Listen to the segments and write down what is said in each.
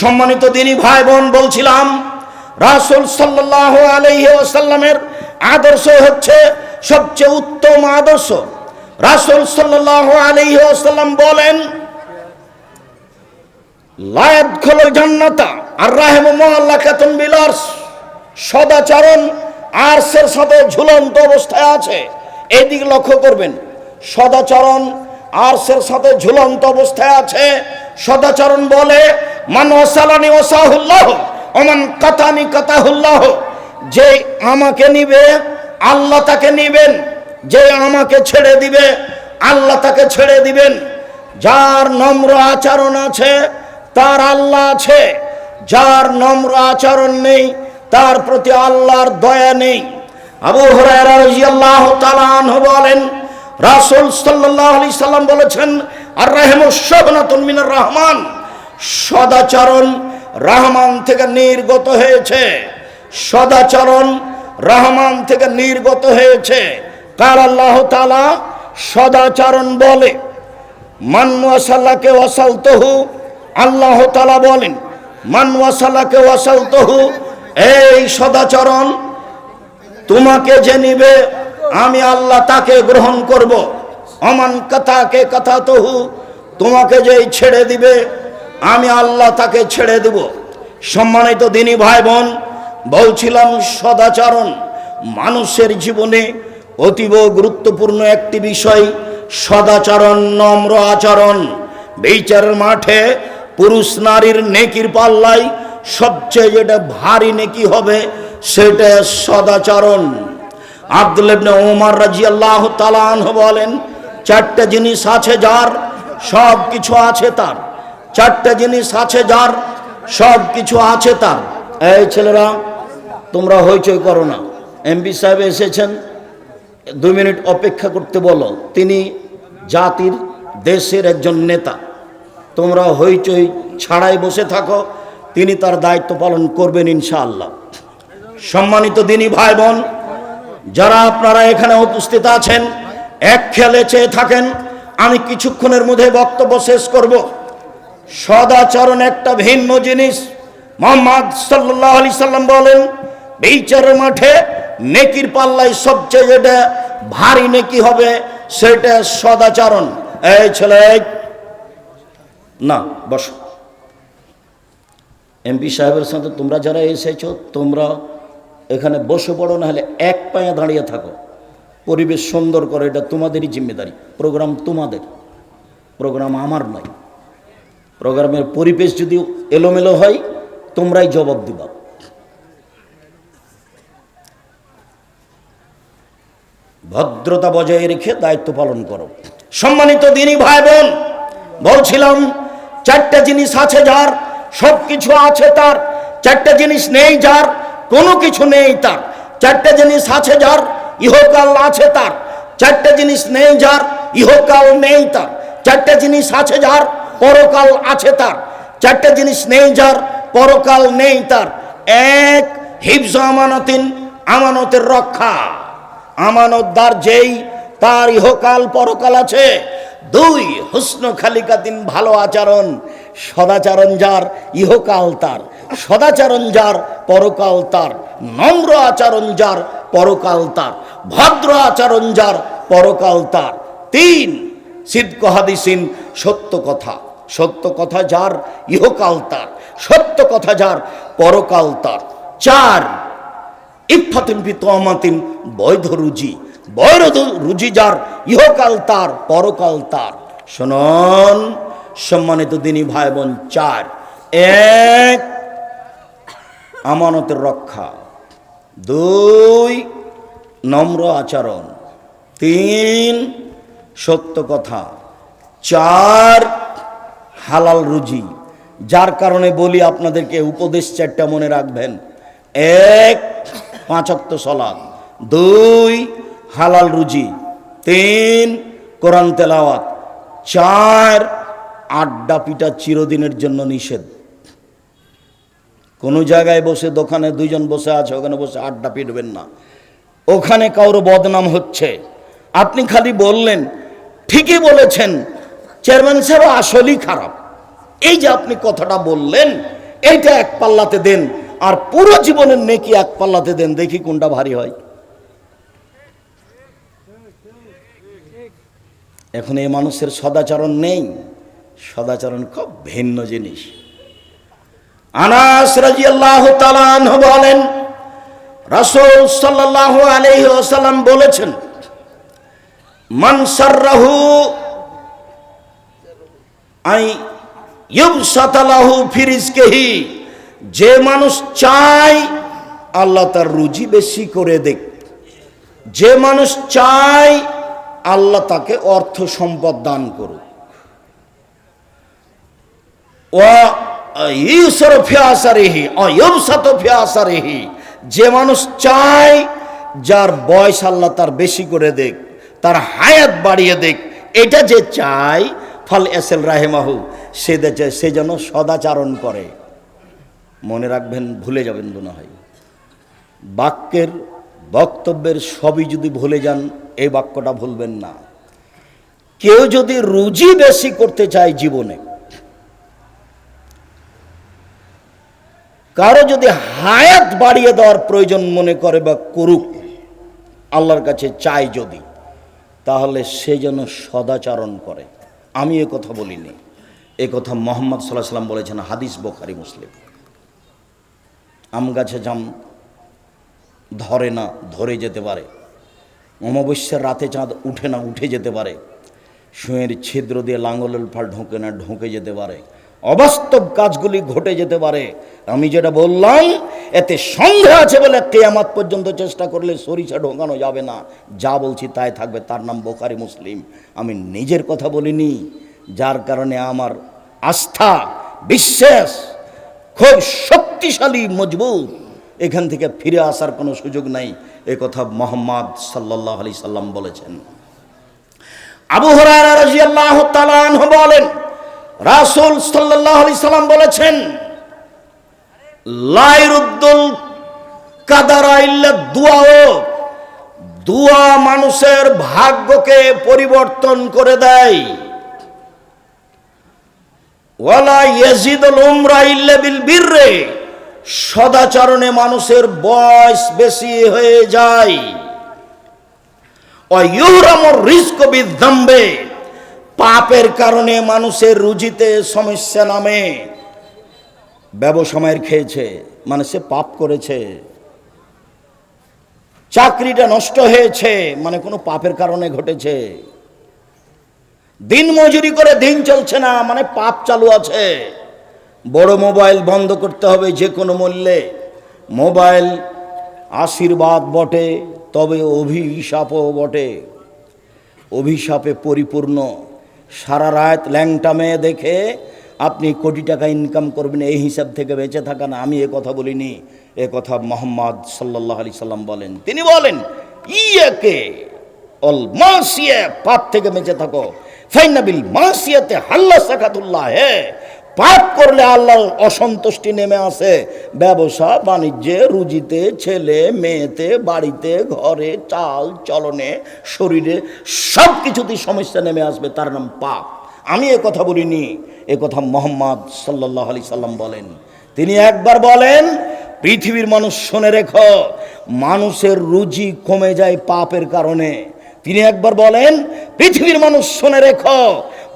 সম্মানিত দিনী ভাই বোন বলছিলাম, রাসুল সাল্লাহ আলহি ওসাল্লামের আদর্শ হচ্ছে সবচেয়ে উত্তম আদর্শ। রাসুল সাল্লাহ আলহি ওসাল্লাম বলেন, লায়াত খোলো জান্নাতা আর রাহেম মোহাল্লা কেতন বিলার্স সদাচরণ আর্সের সাথে ঝুলন্ত অবস্থায় আছে। এই দিকে লক্ষ্য করবেন, সদাচরণ আর্সের সাথে ঝুলন্ত অবস্থায় আছে। সদাচরণ বলে মান ওসালানি ওসাহুল্লাহ অমান কাতানি কাতাহুল্লাহ, যে আমাকে নিবে, আল্লাহ তাকে নিবেন, যে আমাকে ছেড়ে দিবে, আল্লাহ তাকে ছেড়ে দিবেন। যার নম্র আচরণ আছে, তার আল্লাহ আছে। যার নম্র আচরণ নেই, তার প্রতি আল্লাহর দয়া নেই। আবু তাআলা আনহু বলেন, রাসূল সাল্লাল্লাহু আলাইহি সাল্লাম বলেছেন আর রাহমু মিনার রহমান। সদাচরণ রহমান থেকে নির্গত হয়েছে। সদাচরণ রহমান থেকে নির্গত হয়েছে। কার আল্লাহ তালা সদাচরণ বলে? মান ওয়াসাল্লাকে ওয়াসালতহু, আল্লাহ তাআলা বলেন, মান ওয়াসাল্লাকে ওয়াসালতহু, এই সদাচরণ তোমাকে যে নিবে, আমি আল্লাহ তাকে গ্রহণ করব। অমান কথাকে কথা তহু তোমাকে যেই ছেড়ে দিবে আমি আল্লাহ তাকে ছেড়ে দেব। সম্মানিত দিনী ভাই বোন বলছিলাম সদাচরণ, মানুষের জীবনে অতীব গুরুত্বপূর্ণ একটি বিষয়, সদাচরণ, নম্র আচরণ। বিচারের মাঠে পুরুষ নারীর নেকির পাল্লাই সবচেয়ে যেটা ভারী নেকি হবে, সেটা সদাচরণ। আব্দুল ইবনে ওমর রাদিয়াল্লাহু তাআলা আনহু বলেন, চারটা জিনিস আছে যার সব কিছু আছে তার। চারটা জিনিস আছে যার, সব কিছু আছে তার। এই ছেলেরা, তোমরা হইচই করো না। এমপি সাহেব এসেছেন, দুই মিনিট অপেক্ষা করতে বলো। তিনি জাতির, দেশের একজন নেতা। তোমরা হইচই ছাড়াই বসে থাকো, তিনি তার দায়িত্ব পালন করবেন ইনশাআল্লাহ। সম্মানিত দিনী ভাই বোন যারা আপনারা এখানে উপস্থিত আছেন, এক খেয়ালে চেয়ে থাকেন, আমি কিছুক্ষণের মধ্যে বক্তব্য শেষ করব। সদাচরণ একটা ভিন্ন জিনিস। মোহাম্মদ সাল্লাহ আলি সাল্লাম বলেন, বিচারের মাঠে নেকির পাল্লায় সবচেয়ে যেটা ভারী নেকি হবে সেটা সদাচরণ। এই ছেলে। না, বসো। এমপি সাহেবের সাথে তোমরা যারা এসেছ, তোমরা এখানে বসে পড়ো না হলে এক পায়ে দাঁড়িয়ে থাকো। পরিবেশ সুন্দর করে, এটা তোমাদেরই জিম্মেদারি। প্রোগ্রাম তোমাদের। প্রোগ্রাম আমার নয়। প্রোগ্রামের পরিবেশ যদি এলোমেলো হয়, তোমরাই জবাব দিবা। ভদ্রতা বজায় রেখে দায়িত্ব পালন করো। সম্মানিত দিনী ভাই বোন বলছিলাম, চারটা জিনিস আছে যার সব কিছু আছে তার, চারটা জিনিস নেই যার, কোনো কিছু নেই তার। চারটা জিনিস আছে যার, ইহকাল আছে তার। চারটা জিনিস নেই যার, ইহকাল নেই তার। চারটা জিনিস আছে যার পরকাল আছে তার। চারটা জিনিস নেই যার, পরকাল নেই তার। এক, হিফজ আমানতিন, আমানতের রক্ষা। আমানতদার যেই, তার ইহকাল পরকাল আছে। দুই, হুসন খালিকাতিন, ভালো আচরণ, সদাচরণ যার, ইহকাল তার। সদাচরণ যার, পরকাল তার। নম্র আচরণ যার, পরকাল তার। ভদ্র আচরণ যার, পরকাল তার। তিন সিদ্ধ হাদিসিন, সত্য কথা। সত্য কথা যার, ইহকাল তার। সত্য কথা যার, পরকাল তার। চার ইফাতিন পিতমাতিন বৈধ রুজি। বৈধ রুজি যার, ইহকাল তার, পরকাল তার। শোনন, সম্মানিত দিনী ভাই বোন চার। এক, আমানতের রক্ষা। দুই, নম্র আচরণ। তিন, সত্য কথা। চার হালাল রুজি। যার কারণে বলি আপনাদেরকে উপদেশ চারটা মনে রাখবেন। এক পাঁচক্ত সলাদ দুই, হালাল রুজি। তিন, কোরআন তেলাওয়াত। চার, আড্ডা পিটা চিরদিনের জন্য নিষেধ। কোনো জায়গায় বসে, দোকানে দুইজন বসে আছে, ওখানে বসে আড্ডা পিটবেন না। ওখানে কারও বদনাম হচ্ছে। আপনি খালি বললেন, ঠিকই বলেছেন চেয়ারম্যান সাহেব আসলেই খারাপ। এই যে আপনি কথাটা বললেন, এইটা এক পাল্লাতে দেন, আর পুরো জীবনের নেকি এক পাল্লাতে দেন, দেখি কোনটা ভারী হয়। এখন এই মানুষের সদাচরণ নেই, সদাচরণ খুব ভিন্ন জিনিস। আনাস তাআলা আনহু বলেন, রাসূল আলাইহি ওয়াসাল্লাম বলেছেন, মান সাররাহু আই ইউবসাতালাহু ফিরিজকেহি যে মানুষ চায় আল্লাহ তার রুজি বেশি করে দেখ যে মানুষ চায় আল্লাহ তাকে অর্থ সম্পদ দান করুক। যে মানুষ চায় যার বয়স আল্লাহ তার বেশি করে দেখ তার হায়াত বাড়িয়ে দেখ এটা যে চায় ফল এসেল রাহেমাহু, সে সে যেন সদাচারণ করে। মনে রাখবেন, ভুলে যাবেন মনে হয় বাক্যের, বক্তব্যের সবই যদি ভুলে যান, এই বাক্যটা ভুলবেন না। কেউ যদি রুজি বেশি করতে চায় জীবনে, কারও যদি হায়াত বাড়িয়ে দেওয়ার প্রয়োজন মনে করে বা করুক, আল্লাহর কাছে চাই যদি, তাহলে সে যেন সদাচারণ করে। আমি এ কথা বলিনি। এ কথা মোহাম্মদ সাল্লাহ সাল্লাম বলেছেন, হাদিস বোখারি, মুসলিম। আম গাছে জাম ধরে না, ধরে যেতে পারে। অমাবস্যার রাতে চাঁদ উঠে না, উঠে যেতে পারে। সুঁয়ের ছিদ্র দিয়ে লাঙ্গলের ফাল ঢোকে না, ঢোকে যেতে পারে। অবাস্তব কাজগুলি ঘটে যেতে পারে। আমি যেটা বললাম, এতে সন্দেহ আছে বলে কেয়ামাত পর্যন্ত চেষ্টা করলে সরিষা ঢোকানো যাবে না। যা বলছি তাই থাকবে, তার নাম বোখারি মুসলিম। আমি নিজের কথা বলিনি, যার কারণে আমার আস্থা, বিশ্বাস খুব শক্তিশালী, মজবুত। এখান থেকে ফিরে আসার কোনো সুযোগ নাই, এ কথা মোহাম্মদ সাল্লাহ আলি সাল্লাম বলেছেন। আবু হরারা বলেন রাসূল সাল্লাম বলেছেন, লাইরুদ্দুল দুআও দুয়া মানুষের ভাগ্যকে পরিবর্তন করে দেয়। ওয়ালা সদাচরণে মানুষের বয়স বেশি হয়ে যায়। অয়ুরামর রিস্ক বিদ্যম্বে পাপের কারণে মানুষের রুজিতে সমস্যা নামে। ব্যবসময়ের খেয়েছে মানে সে পাপ করেছে। চাকরিটা নষ্ট হয়েছে মানে কোনো পাপের কারণে ঘটেছে। দিন মজুরি করে দিন চলছে না মানে পাপ চালু আছে। বড় মোবাইল বন্ধ করতে হবে যে কোনো মূল্যে। মোবাইল আশীর্বাদ বটে, তবে অভিশাপও বটে। অভিশাপে পরিপূর্ণ। সারা রাত ল্যাংটা মেয়ে দেখে আপনি কোটি টাকা ইনকাম করবেন, এই হিসাব থেকে বেঁচে থাকা না আমি এ কথা বলিনি। এ কথা মোহাম্মদ সাল্লাহ আলি সাল্লাম বলেন। তিনি বলেন, ইয়েকে অল মাসিয়া পাপ থেকে বেঁচে থাকো। ফাইনাবিল মাসিয়াতে হাল্লা সাকাতুল্লাহ, হে পাপ করলে আল্লাহর অসন্তুষ্টি নেমে আসে। ব্যবসা, বাণিজ্যে, রুজিতে, ছেলে, মেয়েতে, বাড়িতে, ঘরে, চাল, চলনে, শরীরে সব কিছুতেই সমস্যা নেমে আসবে, তার নাম পাপ। আমি এ কথা বলিনি, এ কথা মোহাম্মদ সাল্লাহ আলি সাল্লাম বলেন। তিনি একবার বলেন, পৃথিবীর মানুষ শুনে রেখো, মানুষের রুজি কমে যায় পাপের কারণে। তিনি একবার বলেন, পৃথিবীর মানুষ শুনে রেখো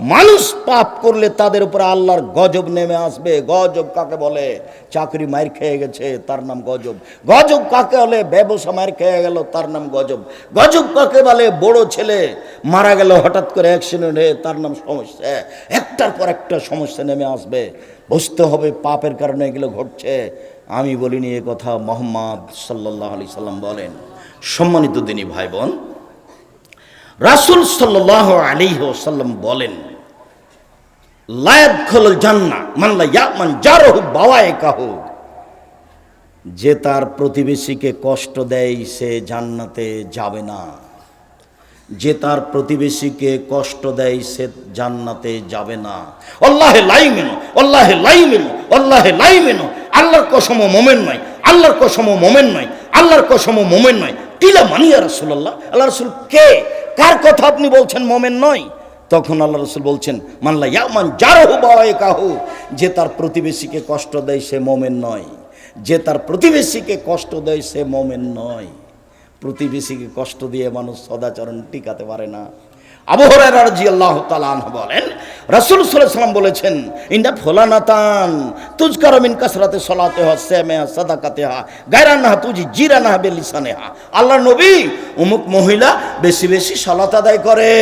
মানুষ পাপ করলে তাদের উপর আল্লাহর গজব নেমে আসবে। গজব কাকে বলে? চাকরি মার খেয়ে গেছে, তার নাম গজব। গজব কাকে বলে? ব্যবসা মার খেয়ে গেল, তার নাম গজব। গজব কাকে বলে? বড় ছেলে মারা গেল, হঠাৎ করে অ্যাক্সিডেন্ট হয়ে তার নাম সমস্যা। একটার পর একটা সমস্যা নেমে আসবে। বুঝতে হবে পাপের কারণে এগুলো ঘটছে। আমি বলিনি এ কথা, মোহাম্মদ সাল্লাহ আলি সাল্লাম বলেন। সম্মানিত দিনী ভাই বোন রাসুল সাল্লাহ আলী ওসাল্লাম বলেন লায়াত খোল জান্না মানলা বাওয়ায় কাহু যে তার প্রতিবেশীকে কষ্ট দেয় সে জান্নাতে যাবে না। যে তার প্রতিবেশীকে কষ্ট দেয় সে জান্নাতে যাবে না। অল্লাহে লাইমেন অল্লাহে লাইমেন অল্লাহে লাইমেন। আল্লাহর কসম মোমেন নয়, আল্লাহর কসম মোমেন নয়, আল্লাহর কসম মোমেন নয়। টিলা মানিয়া রাসুল্লাহ আল্লাহ রসুল কে? কার কথা আপনি বলছেন? মোমেন নয়। তখন আল্লাহ রসুল বলছেন মানলা ইয়ামান জারহু বাওয়াই কাহু যে তার প্রতিবেশীকে কষ্ট দেয় সে মোমেন নয়। যে তার প্রতিবেশীকে কষ্ট দেয় সে মোমেন নয়। প্রতিবেশীকে কষ্ট দিয়ে মানুষ সদাচরণ টিকাতে পারে না। আবহরার জি আল্লাহ তালান বলেন রাসূল সাল্লাম বলেছেন, ইন্না ফুলানাতান তুজকার মিন কাসরাতে সলাতে হা সামে সাদাকাতে হা গায়রানা তুজি জিরানা বিলিসানেহা। আল্লাহ নবী অমুক মহিলা বেশি বেশি সলাত আদায় করে,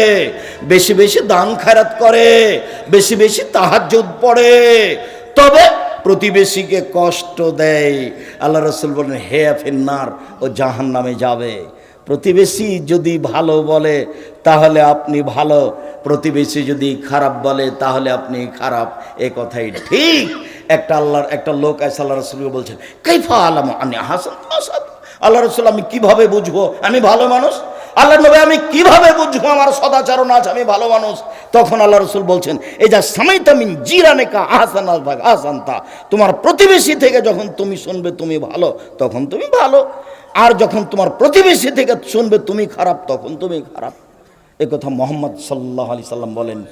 বেশি বেশি দান খায়রাত করে, বেশি বেশি তাহাজ্জুদ পড়ে। তবে প্রতিবেশীকে কষ্ট দেয়। আল্লাহ রসুল বলেন, হে ফিন্নার, ও জাহান নামে যাবে। প্রতিবেশী যদি ভালো বলে, তাহলে আপনি ভালো। প্রতিবেশী যদি খারাপ বলে, তাহলে আপনি খারাপ। এ কথাই ঠিক। একটা আল্লাহর, একটা লোক আছে, আল্লাহ রসুলকে বলছেন কাইফা আলাম আমি হাসান? আল্লাহ রসুল, আমি কীভাবে বুঝব? আমি ভালো মানুষ? আল্লাহ নবী, আমি কীভাবে বুঝব আমার সদাচরণ আছে আমি ভালো মানুষ। তখন আল্লাহ রসুল বলছেন, এই যা সামাইতামিন জিরানেকা আহসান আলভাগ আহসান্তা। তোমার প্রতিবেশী থেকে যখন তুমি শুনবে তুমি ভালো, তখন তুমি ভালো। আর যখন তোমার প্রতিবেশী থেকে শুনবে তুমি খারাপ, তখন তুমি খারাপ। কথা মোহাম্মদ সাল্লাহ আলি সাল্লাম বলেন।